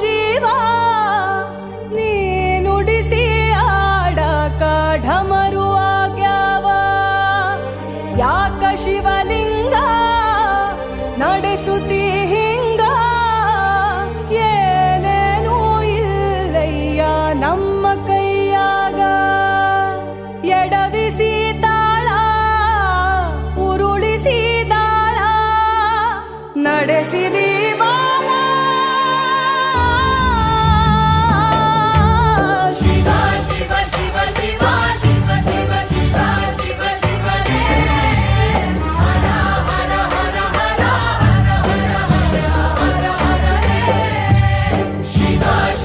जीवा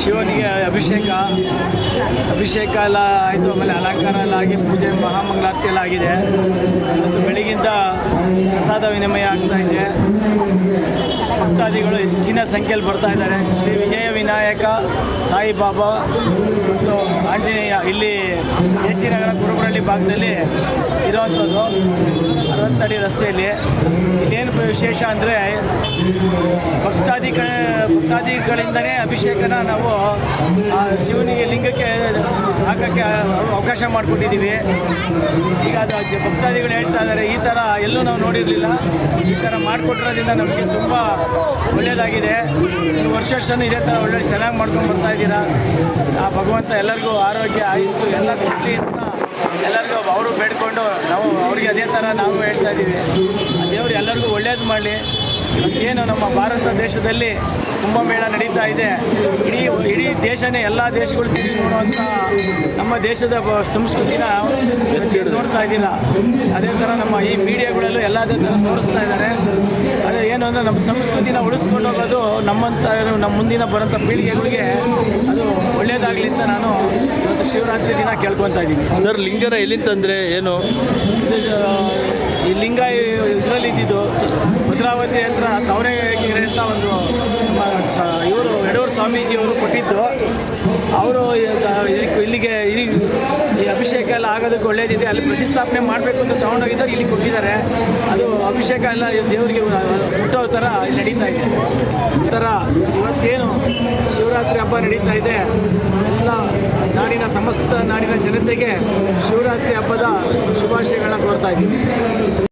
ಶಿವನಿಗೆ ಅಭಿಷೇಕ ಅಭಿಷೇಕ ಎಲ್ಲ ಆಯಿತು, ಆಮೇಲೆ ಅಲಂಕಾರ ಎಲ್ಲ ಆಗಿ ಪೂಜೆ, ಮಹಾಮಂಗಳಾರತಿ ಎಲ್ಲ ಆಗಿದೆ. ಇವತ್ತು ಬೆಳಗಿಂದ ಪ್ರಸಾದ ವಿನಿಮಯ ಆಗ್ತಾ ಇದೆ. ಭಕ್ತಾದಿಗಳು ಹೆಚ್ಚಿನ ಸಂಖ್ಯೆಯಲ್ಲಿ ಬರ್ತಾ ಇದ್ದಾರೆ. ಶ್ರೀ ವಿಜಯ ವಿನಾಯಕ ಸಾಯಿಬಾಬಾ ಮತ್ತು ಆಂಜನೇಯ, ಇಲ್ಲಿ ಎ ಸಿ ನಗರ ಕುರುಬರಳ್ಳಿ ಭಾಗದಲ್ಲಿ ಇರೋವಂಥದ್ದು ಅರವತ್ತಡಿ ರಸ್ತೆಯಲ್ಲಿ. ಇಲ್ಲೇನು ವಿಶೇಷ ಅಂದರೆ ಭಕ್ತಾದಿ ಕ ಭಕ್ತಾದಿಗಳಿಂದನೇ ಅಭಿಷೇಕನ ನಾವು ಶಿವನಿಗೆ ಲಿಂಗಕ್ಕೆ ಹಾಕೋಕ್ಕೆ ಅವಕಾಶ ಮಾಡಿಕೊಟ್ಟಿದ್ದೀವಿ ಈಗ ಅದು ಭಕ್ತಾದಿಗಳು ಹೇಳ್ತಾ ಇದ್ದಾರೆ, ಈ ಥರ ಎಲ್ಲೂ ನಾವು ನೋಡಿರಲಿಲ್ಲ. ಈ ಥರ ಮಾಡಿಕೊಟ್ಟಿರೋದ್ರಿಂದ ನಮಗೆ ತುಂಬ ಒಳ್ಳೆಯದಾಗಿದೆ ವರ್ಷ ವರ್ಷನೂ ಇದೇ ಥರ ಒಳ್ಳೆ ಚೆನ್ನಾಗಿ ಮಾಡ್ಕೊಂಡು ಬರ್ತಾ ಇದ್ದೀರಾ. ಆ ಭಗವಂತ ಎಲ್ಲರಿಗೂ ಆರೋಗ್ಯ, ಆಯುಸ್ಸು ಎಲ್ಲ ಕೊಡಲಿ ಅಂತ ಎಲ್ಲರಿಗೂ ಅವರು ಬೇಡ್ಕೊಂಡು ನಾವು ಅವ್ರಿಗೆ ಅದೇ ಥರ ನಾವು ಹೇಳ್ತಾ ಇದ್ದೀವಿ. ಆ ದೇವರು ಎಲ್ಲರಿಗೂ ಒಳ್ಳೇದು ಮಾಡಲಿ. ಏನು ನಮ್ಮ ಭಾರತ ದೇಶದಲ್ಲಿ ಕುಂಭಮೇಳ ನಡೀತಾ ಇದೆ. ಇಡೀ ಇಡೀ ದೇಶನೇ ಎಲ್ಲ ದೇಶಗಳು ತಿರುಗಿ ನೋಡುವಂಥ ನಮ್ಮ ದೇಶದ ಸಂಸ್ಕೃತಿನ ನೋಡ್ತಾ ಇದ್ದಿಲ್ಲ ಅದೇ ಥರ ನಮ್ಮ ಈ ಮೀಡಿಯಾಗಳಲ್ಲೂ ಎಲ್ಲ ತೋರಿಸ್ತಾ ಇದ್ದಾರೆ. ಅದೇ ಏನು ಅಂದರೆ ನಮ್ಮ ಸಂಸ್ಕೃತಿನ ಉಳಿಸ್ಕೊಂಡು ಹೋಗೋದು ನಮ್ಮಂಥ ನಮ್ಮ ಮುಂದಿನ ಬರೋಂಥ ಪೀಳಿಗೆಗಳಿಗೆ ಅದು ಒಳ್ಳೆಯದಾಗಲಿ ಅಂತ ನಾನು ಶಿವರಾತ್ರಿ ದಿನ ಕೇಳ್ಕೊತಾ ಇದ್ದೀನಿ. ಸರ್ ಲಿಂಗನ ಎಲ್ಲಿಂದ ತಂದ್ರೆ? ಏನು? ಈ ಲಿಂಗ ಇದರಲ್ಲಿ ಇದ್ದಿದ್ದು. ಭದ್ರಾವತಿ ಹತ್ರ ತವರೆಗೆರೆ ಅಂತ ಒಂದು ಇವರು ಯಡೂರು ಸ್ವಾಮೀಜಿ ಅವರು ಕೊಟ್ಟಿದ್ದು ಅವರು ಇಲ್ಲಿಗೆ ಅಭಿಷೇಕ ಎಲ್ಲ ಆಗೋದಕ್ಕೆ ಒಳ್ಳೇದಿದೆ, ಅಲ್ಲಿ ಪ್ರತಿಷ್ಠಾಪನೆ ಮಾಡಬೇಕು ಅಂತ ತಗೊಂಡೋಗಿದ್ದಾರೆ, ಇಲ್ಲಿ ಕೊಟ್ಟಿದ್ದಾರೆ. ಅದು ಅಭಿಷೇಕ ಎಲ್ಲ ದೇವರಿಗೆ ಹುಟ್ಟೋ ಥರ ಇಲ್ಲಿ ನಡೀತಾ ಇದೆ. ಒಂಥರ ಥರ ಇವತ್ತೇನು ಶಿವರಾತ್ರಿ ಹಬ್ಬ ನಡೀತಾ ಇದೆ. ಎಲ್ಲ ನಾಡಿನ ಸಮಸ್ತ ನಾಡಿನ ಜನತೆಗೆ ಶಿವರಾತ್ರಿ ಹಬ್ಬದ ಶುಭಾಶಯಗಳನ್ನ ಕೋರ್ತಾ ಇದ್ದೀನಿ.